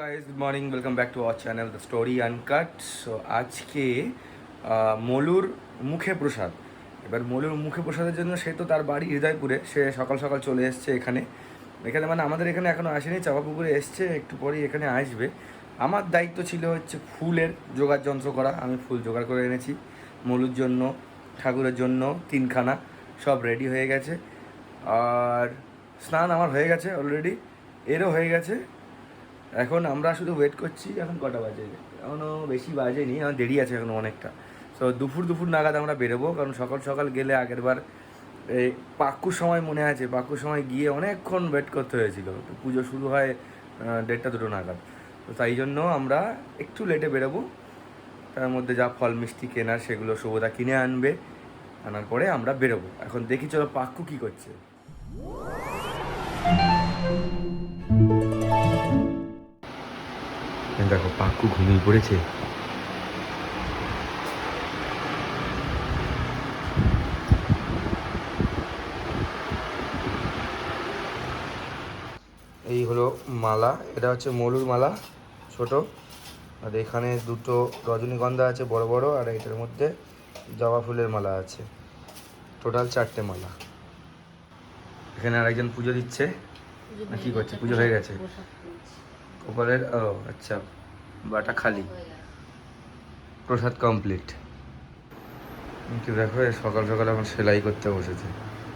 Guys morning welcome back to our channel the story uncut so আজকে মলুর মুখে প্রসাদ। এবার মলুর মুখে প্রসাদের জন্য সে তো তার বাড়ি হৃদয়পুরে। সে সকাল সকাল চলে এসছে এখানে। এখানে মানে আমাদের এখানে এখনও আসেনি, চাপাপুকুরে এসছে। একটু পরেই এখানে আসবে। আমার দায়িত্ব ছিল হচ্ছে ফুলের জোগাড় যন্ত্র করা। আমি ফুল জোগাড় করে এনেছি। মলুর জন্য, ঠাকুরের জন্য তিনখানা সব রেডি হয়ে গেছে। আর স্নান আমার হয়ে গেছে অলরেডি এরও হয়ে গেছে। এখন আমরা শুধু ওয়েট করছি, এখন কটা বাজে? এখনও বেশি বাজেনি, এখন দেরি আছে এখন অনেকটা। তো দুপুর দুপুর নাগাদ আমরা বেরোবো, কারণ সকাল সকাল গেলে আগের বার এই পাক্কুর সময় মনে আছে, পাক্কুর সময় গিয়ে অনেকক্ষণ ওয়েট করতে হয়েছিল। তো পুজো শুরু হয় দেড়টা দুটো নাগাদ। তো তাই জন্য আমরা একটু লেটে বেরোবো। তার মধ্যে যা ফল মিষ্টি কেনার সেগুলো শুভদা কিনে আনবে। আনার পরে আমরা বেরোবো। এখন দেখি চলো পাক্কু কি করছে। দেখো পাক্কু ঘুমিয়ে পড়েছে। এই হলো মালা, এটা হচ্ছে মলুর মালা, ছোট। আর এখানে দুটো রজনীগন্ধা আছে, বড় বড়, আর এটার মধ্যে জবা ফুলের মালা আছে। টোটাল চারটে মালা। এখানে আরেকজন পুজো দিচ্ছে। কি করছে? পুজো হয়ে গেছে। কপালের ও আচ্ছা বাটা খালি। প্রসাদ কমপ্লিট কিন্তু দেখো সকাল সকাল এখন সেলাই করতে বসেছে।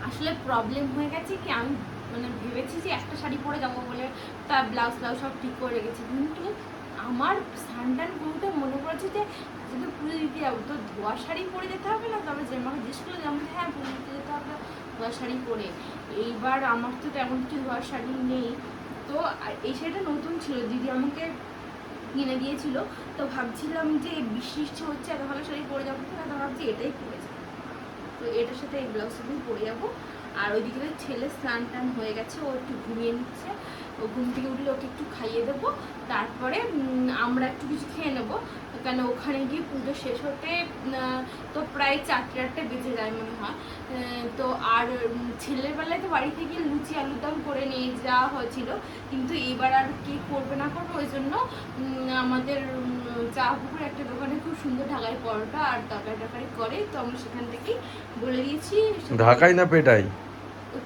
আসলে প্রবলেম হয়ে গেছে কি, আমি মানে ভেবেছি যে একটা শাড়ি পরে যাব বলে তার ব্লাউজ ব্লাউজ সব ঠিক করে রেখেছি। কিন্তু আমার সানটান ঘুমটা মনে পড়েছে যে যদি পুজো দিতে যাব। তো ধোয়া শাড়ি পরে যেতে হবে না? তবে যে আমাকে জিজ্ঞেস করল যে আমাকে হ্যাঁ পুজো দিতে যেতে হবে, ধোয়া শাড়ি পরে। এইবার আমার তো তেমন কিছু ধোয়া শাড়ি নেই। তো এই শাড়িটা নতুন ছিল, দিদি আমাকে কিনে দিয়েছিল, তো ভাবছিলাম যে বৃষ্টি হচ্ছে, এত ভালো শাড়ি পরে যাব না তো ভাবছি এটাই পরে যাব। তো এটার সাথে এই ব্লাউজটা দিয়ে পরে যাব। আর ওইদিকে দিকে ছেলে স্নান টান হয়ে গেছে, ও একটু ঘুমিয়ে নিচ্ছে। ও ঘুম থেকে উঠলে ওকে একটু খাইয়ে দেবো। তারপরে আমরা একটু কিছু খেয়ে নেব। কেন? ওখানে গিয়ে পুজো শেষ হতে তো প্রায় চারটে আটটা বেজে যায় মনে হয়। তো আর ছেলের বেলায় তো বাড়ি থেকে লুচি আলুর দম করে নিয়ে যাওয়া হয়েছিল। কিন্তু এবার আর কি করবে না করবে ওই জন্য আমাদের চা পুকুর একটা দোকানে খুব সুন্দর ঢাকাই পরোটা আর তরকারি টাকারি করে। তো আমরা সেখান থেকেই বলে দিয়েছি ঢাকাই না পেটাই?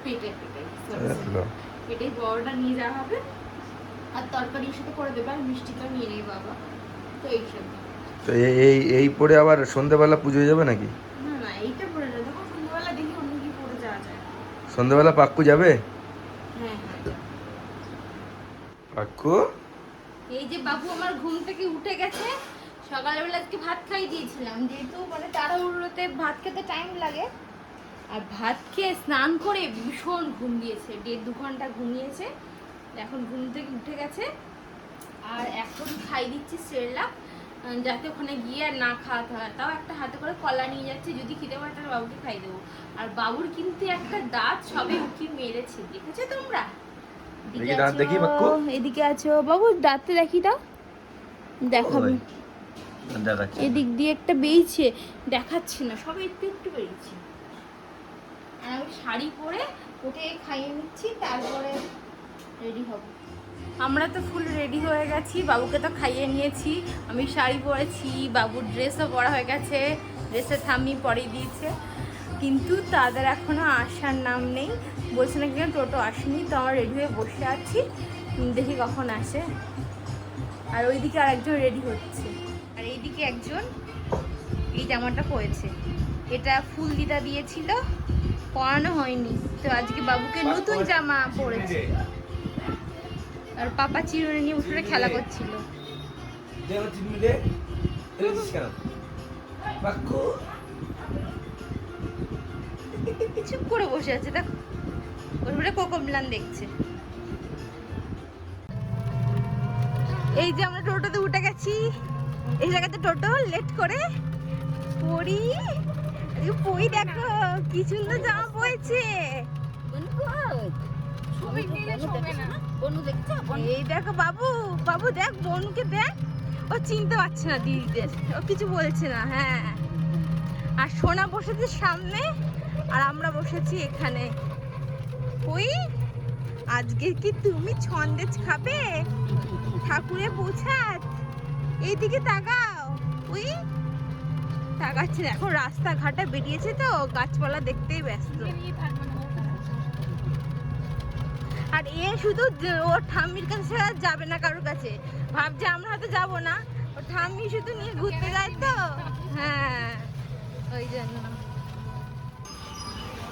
পেটে পেটে sorry, sorry। বড়টা নিয়ে যাওয়া হবে। আর তরকারির সাথে করে দেবে আর মিষ্টিটা নিয়ে নেই বাবা। তো এইসব তো এই এই পরে আবার সন্ধেবেলা পুজো যাবে নাকি? যাবে সন্ধেবেলা পাক্কু যাবে? হ্যাঁ হ্যাঁ পাক্কু? এই যে বাবু আমার ঘুম থেকে উঠে গেছে সকালবেলা আজকে ভাত খাই দিয়েছিলাম যেহেতু মানে তাড়াহুড়োতে ভাত খেতে টাইম লাগে। আর ভাত খেয়ে স্নান করে ভীষণ ঘুম দিয়েছে দেড় দু ঘণ্টা ঘুমিয়েছে এখন ঘুম থেকে উঠে গেছে। আর এখন খাই দিচ্ছি সেরলাক যাতে ওখানে গিয়ে আর না খাওয়াতে হয়। তাও একটা হাতে করে কলা নিয়ে যাচ্ছে যদি খেতে পারে তাহলে বাবুকে খাই দেবো। আর বাবুর কিন্তু একটা দাঁত সবে উঠি মেরেছে দেখেছ তোমরা? এদিকে দেখি আছো, এদিকে আছো। বাবু দাঁতটা দেখি দাও। দেখাবো। এদিক দিয়ে একটা বেরিয়েছে দেখাচ্ছি না সব একটু একটু বেরিয়েছে। আর আমি শাড়ি পরে ওকে খাইয়ে নিচ্ছি তারপরে রেডি হব। আমরা তো ফুল রেডি হয়ে গেছি বাবুকে তো খাইয়ে নিয়েছি। আমি শাড়ি পরেছি বাবুর ড্রেসও পরা হয়ে গেছে ড্রেসের থামি পরিয়ে দিয়েছে। কিন্তু তাদের এখনও আসার নাম নেই। বলছে না কেন টোটো আসেনি তো আমরা রেডি হয়ে বসে আছি। দেখি কখন আসে। আর ওইদিকে আর একজন রেডি হচ্ছে। আর এইদিকে একজন এই জামাটা পরেছে। এটা ফুল দিদা দিয়েছিল পরানো হয়নি। তো আজকে বাবুকে নতুন জামা পরেছে। আর পাপা চিরুনি নিয়ে উঠে খেলা করছিল। চুপ করে বসে আছে দেখো। ওর উপরে কোকমলান দেখছে। এই যে আমরা টোটোতে উঠে গেছি। এই জায়গাতে টোটো লেট করে। পড়ি। পরি দেখো কি সুন্দর জামা পরেছে এই দেখো বাবু বাবু দেখ বোনকে দেখ। ও চিনতে পারছে না দিদিদের। ও কিছু বলছে না হ্যাঁ। আর সোনা বসেছে সামনে আর আমরা বসেছি এখানে। ওই আজকে কি তুমি ছন্দেজ খাবে? ঠাকুরের প্রসাদ? এইদিকে তাকাও। ওই তাকাচ্ছে না। এখন রাস্তাঘাটে বেরিয়েছে তো গাছপালা দেখতেই ব্যস্ত। আর এ শুধু ওর ঠাম্মির কাছে যাবে না কারোর কাছে। ভাবছে আমরা হয়তো যাব না। ওর ঠাম্মি শুধু নিয়ে ঘুরতে যায় তো। হ্যাঁ ওই জন্য।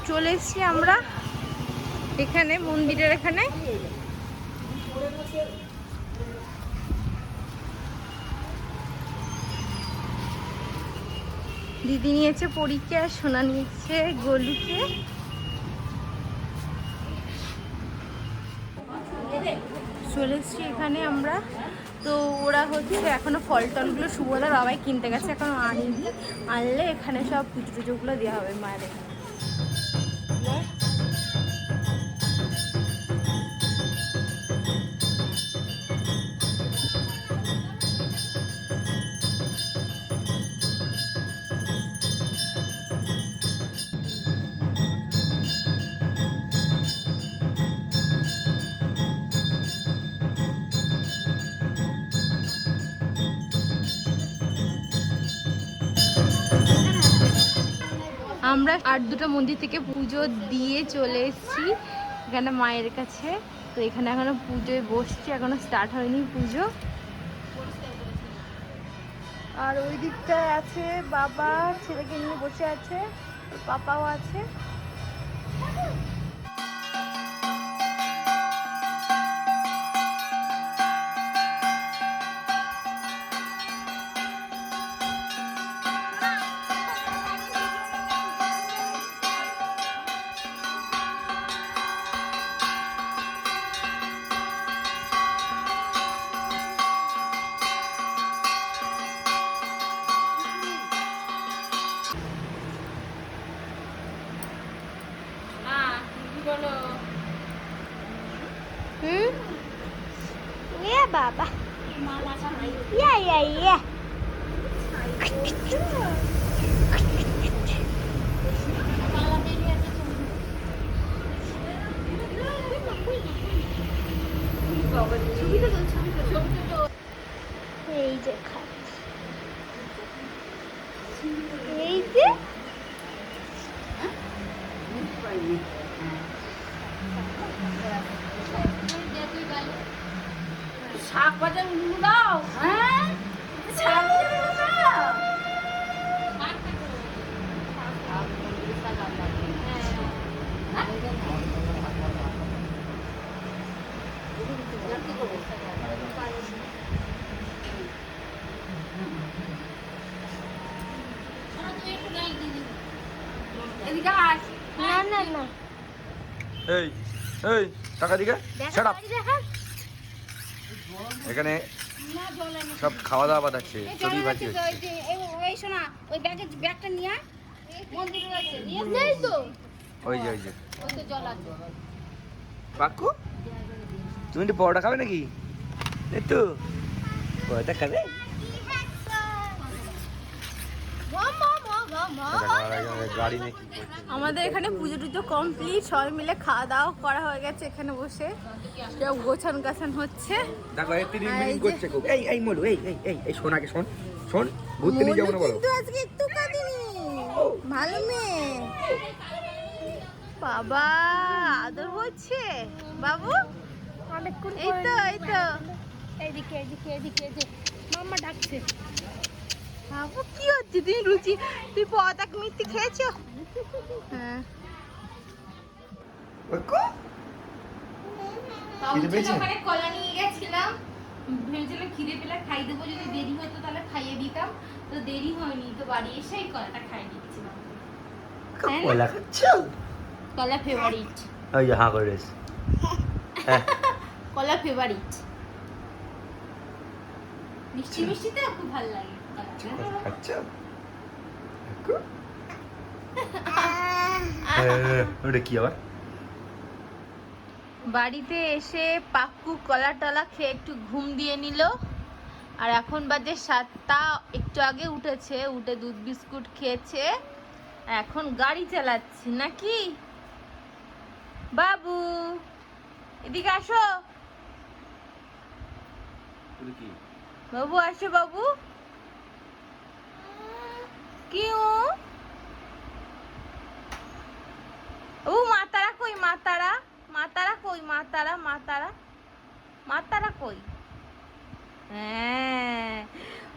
চলে এসছি আমরা এখানে, মন্দিরের এখানে। দিদি নিয়েছে পরীক্ষা, সোনা নিয়েছে গলুকে চলে এসছি এখানে আমরা। তো ওরা হচ্ছে এখনও ফল টলগুলো সুভদার বাবাই কিনতে গেছে, এখনও আনিনি। আনলে এখানে সব পুজো টুজোগুলো দেওয়া হবে মায়ের আমরা আর দুটো মন্দির থেকে পুজো দিয়ে চলে এসেছি এখানে মায়ের কাছে। তো এখানে এখনও পুজোয় বসছি, এখনও স্টার্ট হয়নি পুজো। আর ওই দিকটায় আছে বাবা, ছেলেকে নিয়ে বসে আছে পাপাও আছে। বলো। হুম? এ বাবা। ইয়া ইয়া ইয়া। এই যে খাচ্ছি এই যে। শাক ভাজা উলু দাও। হ্যাঁ? শাক দাও। এদিকে আয়। না না না। এই এই টাকা দিকে? শাট আপ এখানে সব খাওয়া দাওয়া বাদাচ্ছে চড়ি ভাজি হচ্ছে ওই শোনা ওই ব্যাগে ব্যাগটা নিয়ে মন্দিরে রয়েছে নিয়ে তো। ওই যে ওই যে। ওই তো জল আছে। পাক্কু তুমি একটু পরোটা খাবে নাকি? একটু। পরোটা খাবে গাড়ি নাকি আমাদের এখানে পুজো টুজো কমপ্লিট সবাই মিলে খাওয়া দাওয়া করা হয়ে গেছে এখানে বসে। সব গোছান গাছান হচ্ছে। দেখো এই তিরিং আর এই বিরিং যে- করছে খুব। এই এই মলু এই এই এই এই সোনাকে শোন শোন ঘুরতে নিয়ে যাব না বলো। কিন্তু আজকে একটু কাঁদিনি। ভালো মেয়ে। বাবা আদর হচ্ছে। বাবু এই তো এই তো। এইদিকে এইদিকে এদিকে এই মাম্মা ডাকছে। বাবু কি হচ্ছে? তুমি রুচি তুই পতাক মিষ্টি খেয়েছো? হ্যাঁ? ওখানে কলা নিয়ে গেছিলাম ভেবেছিলাম খিদে পেলে খাই দেবো যদি দেরি হতো তাহলে খাইয়ে দিতাম। তো দেরি হয়নি তো বাড়ি এসেই কলাটা খাই দিচ্ছিলাম। কলা খাচ্ছ? কলা ফেভারিট ওই যে হাঁ করে হ্যাঁ। কলা ফেভারিট মিষ্টি মিষ্টিতে খুব ভালো লাগে। ওটা কি আবার বাড়িতে এসে পাক্কু কলা টলা খেয়ে একটু ঘুম দিয়ে নিল। আর এখন বাজে সাতটা একটু আগে উঠেছে উঠে দুধ বিস্কুট খেয়েছে। এখন গাড়ি চালাচ্ছি নাকি? বাবু এদিকে আসো। বাবু আসো বাবু। কি ও ও, মাতারা কই, মাতারা? মাতারা কই, মাতারা মাতারা? মাতারা কই? হ্যাঁ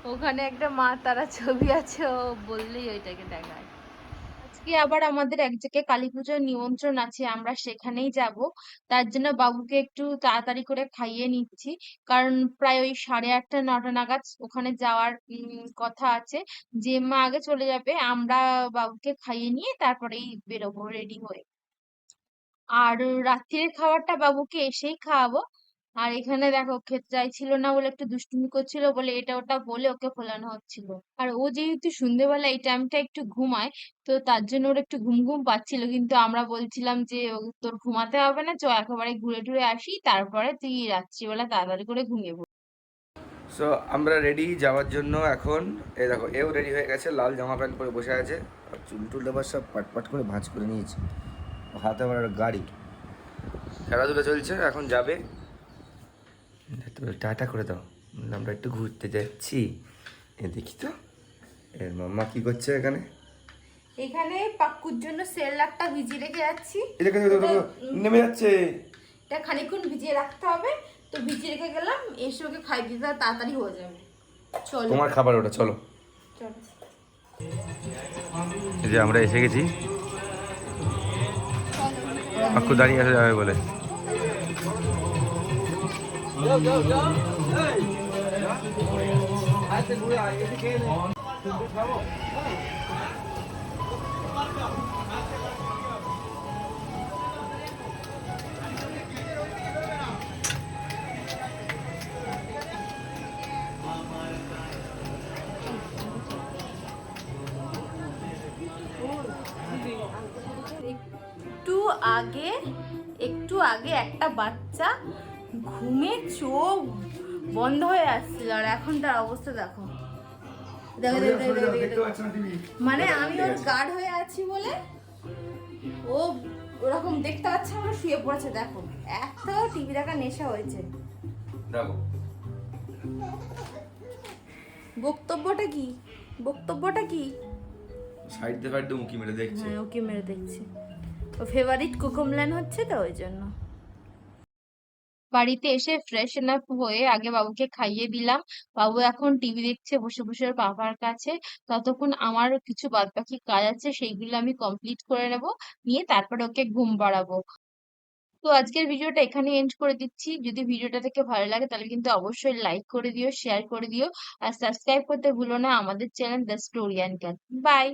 ওখানে একটা মাতারা ছবি আছে, ও বললেই ওইটাকে দেখায়। আজকে আবার আমাদের এক জায়গায় কালী পুজোর নিমন্ত্রণ আছে, আমরা সেখানেই যাব। তার জন্য বাবুকে একটু তাড়াতাড়ি করে খাইয়ে নিচ্ছি। কারণ প্রায় ওই সাড়ে আটটা, নটা নাগাদ ওখানে যাওয়ার কথা আছে। যে মা আগে চলে যাবে, আমরা বাবুকে খাইয়ে নিয়ে তারপরেই বেরোবো রেডি হয়ে। আর রাত্রির খাবারটা বাবুকে এসেই খাওয়াবো। আর এখানে দেখো খেতে চাইছিল না বলে একটু দুষ্টুমি করছিল বলে এটা ওটা বলে ওকে ফোলানো হচ্ছিল। আর ও যেহেতু সন্ধ্যেবেলা এই টাইমটা একটু ঘুমায়, তো তার জন্য ওর একটু ঘুম ঘুম পাচ্ছিল। কিন্তু আমরা বলছিলাম যে তোর ঘুমাতে হবে না চ একেবারে ঘুরে টুরে আসি, তারপরে তুই রাত্রিবেলা তাড়াতাড়ি করে ঘুমিয়ে পড়বি সো আমরা রেডি যাওয়ার জন্য এখন, এই দেখো, এও রেডি হয়ে গেছে, লাল জামা প্যান্ট পরে বসে আছে। আর চুল টুল আবার সব পাট পাট করে ভাঁজ করে নিয়েছে। হাতে আবার গাড়ি। খেলাধুলা চলছে, এখন যাবে। টাটা করে দাও। আমরা একটু ঘুরতে যাচ্ছি। এ দেখি তো এর মাম্মা কি করছে এখানে? এখানে পাক্কুর জন্য সেরেলাকটা ভিজিয়ে রেখে যাচ্ছি। নেমে যাচ্ছে। এটা খানিকক্ষণ ভিজিয়ে রাখতে হবে। তো ভিজিয়ে রেখে গেলাম এসে ওকে খাইয়ে দিতে তাড়াতাড়ি হয়ে যাবে। চলো। তোমার খাবার ওটা চলো। চলো। এই যে আমরা এসে গেছি। পাক্কু দাঁড়িয়ে আসা যাবে বলে। একটু আগে একটু আগে একটা বাচ্চা ঘুমে চোখ বন্ধ হয়ে আসছিল আর এখন তার অবস্থা দেখো। মানে আমি ওর গার্ড হয়ে আছি বলে ও ওরকম দেখতে পাচ্ছে আমরা শুয়ে পড়েছে দেখো। এত টিভি দেখা নেশা হয়েছে। বক্তব্যটা কি? বক্তব্যটা কি? সাইড দিয়ে ফাইড উঁকি মেরে দেখছে। হ্যাঁ ওকে মেরে দেখছি। ও ফেভারিট কোকোমল্যান হচ্ছে তো ওই জন্য। বাড়িতে এসে ফ্রেশন আপ হয়ে আগে বাবুকে খাইয়ে দিলাম। বাবু এখন টিভি দেখছে, বসে বসে বাবার কাছে। ততক্ষণ আমার কিছু বাদবাকি কাজ আছে, সেইগুলো আমি কমপ্লিট করে নেব, নিয়ে তারপরে ওকে ঘুম পাড়াবো তো আজকের ভিডিওটা এখানে এন্ড করে দিচ্ছি। যদি ভিডিওটা থেকে ভালো লাগে, তাহলে কিন্তু অবশ্যই লাইক করে দিও শেয়ার করে দিও। আর সাবস্ক্রাইব করতে ভুলো না আমাদের channel the story and bye